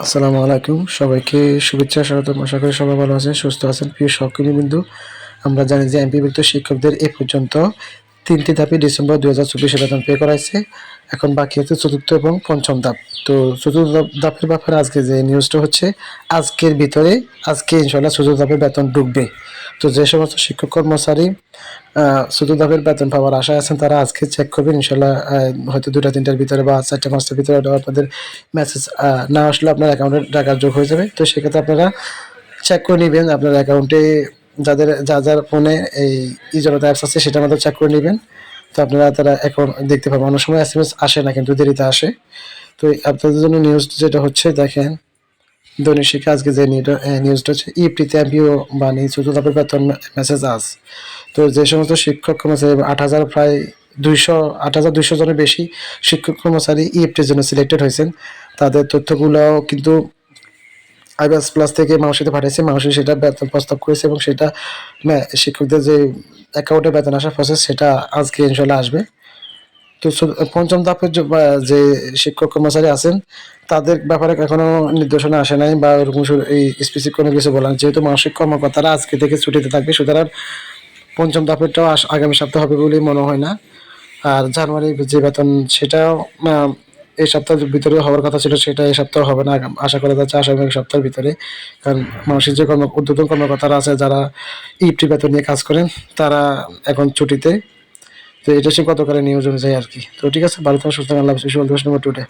আসসালামু আলাইকুম। সবাইকে শুভেচ্ছা, স্বাগতম। আশা করি সবাই ভালো আছেন, সুস্থ আছেন। প্রিয় সহকর্মীবৃন্দ আমরা জানি যে এমপি এমপিভুক্ত শিক্ষকদের এ পর্যন্ত তিনটি ধাপে ডিসেম্বর দুই হাজার চব্বিশে বেতন পে করা হয়েছে। এখন বাকি হচ্ছে চতুর্থ এবং পঞ্চম ধাপ। তো চতুর্থ ধাপ- ধাপের ব্যাপারে আজকে যে নিউজটা হচ্ছে, আজকের ভিতরে, আজকে ইনশাল্লাহ চতুর্থ ধাপে বেতন ঢুকবে। তো যে সমস্ত শিক্ষক কর্মচারী চতুর্থ ধাপের বেতন পাওয়ার আশায় আছেন, তারা আজকে চেক করবেন। ইনশাল্লাহ হয়তো দুটা তিনটার ভিতরে বা চারটা, পাঁচটার ভিতরে আপনাদের মেসেজ না আসলে আপনার অ্যাকাউন্টে টাকা যোগ হয়ে যাবে। তো সেক্ষেত্রে আপনারা চেক করে নেবেন, আপনার অ্যাকাউন্টে যাদের যা যার ফোনে এই ইজরত অ্যাপস আছে সেটার মধ্যে চেক করে নেবেন। তো আপনারা তারা এখন দেখতে পাবেন। অনেক সময় এস এস আসে না, কিন্তু দেরিতে আসে। তো আপনাদের জন্য নিউজ যেটা হচ্ছে, দেখেন, দৈনিক শিক্ষা আজকে যে নিউজটা হচ্ছে ইপ্রিতে এমপিও বা নিজ চতুর্থ বেতন মেসেজ আস। তো যে সমস্ত শিক্ষক কর্মচারী, আট হাজার প্রায় দুইশো, আট হাজার দুইশো জনের বেশি শিক্ষক কর্মচারী ইএফটির জন্য সিলেক্টেড হয়েছেন। তাদের তথ্যগুলো কিন্তু আইবাস প্লাস থেকে মাউসিতে পাঠিয়েছে মাউসি সেটা বেতন প্রস্তাব করেছে এবং সেটা শিক্ষকদের যে অ্যাকাউন্টে বেতন আসার প্রসেস সেটা আজকে ইনশাল্লাহ আসবে। তো পঞ্চম ধাপের যে শিক্ষক কর্মচারী আছেন, তাদের ব্যাপারে এখনও নির্দেশনা আসে নাই বা ওরকম এই স্পেসিফিক কোনো কিছু বলার যেহেতু মানসিক কর্মকর্তারা আজকে থেকে ছুটিতে থাকবে, সুতরাং পঞ্চম ধাপেরটাও আগামী সপ্তাহে হবে বলেই মনে হয় না। আর জানুয়ারি যে বেতন, সেটাও এই সপ্তাহের ভিতরে হওয়ার কথা ছিল, সেটা এই সপ্তাহ হবে না। আশা করা যাচ্ছে এক সপ্তাহের ভিতরে। কারণ মানুষের যে কর্ম উদ্যোতন কর্মকর্তারা আছে, যারা ইপটি বেতন নিয়ে কাজ করেন, তারা এখন ছুটিতে। তো এটা সে গতকালের নিয়োজন অনুযায়ী আর কি। তো ঠিক আছে, ভালো থাকা, সুস্থ আল্লাহ নম্বর টুডে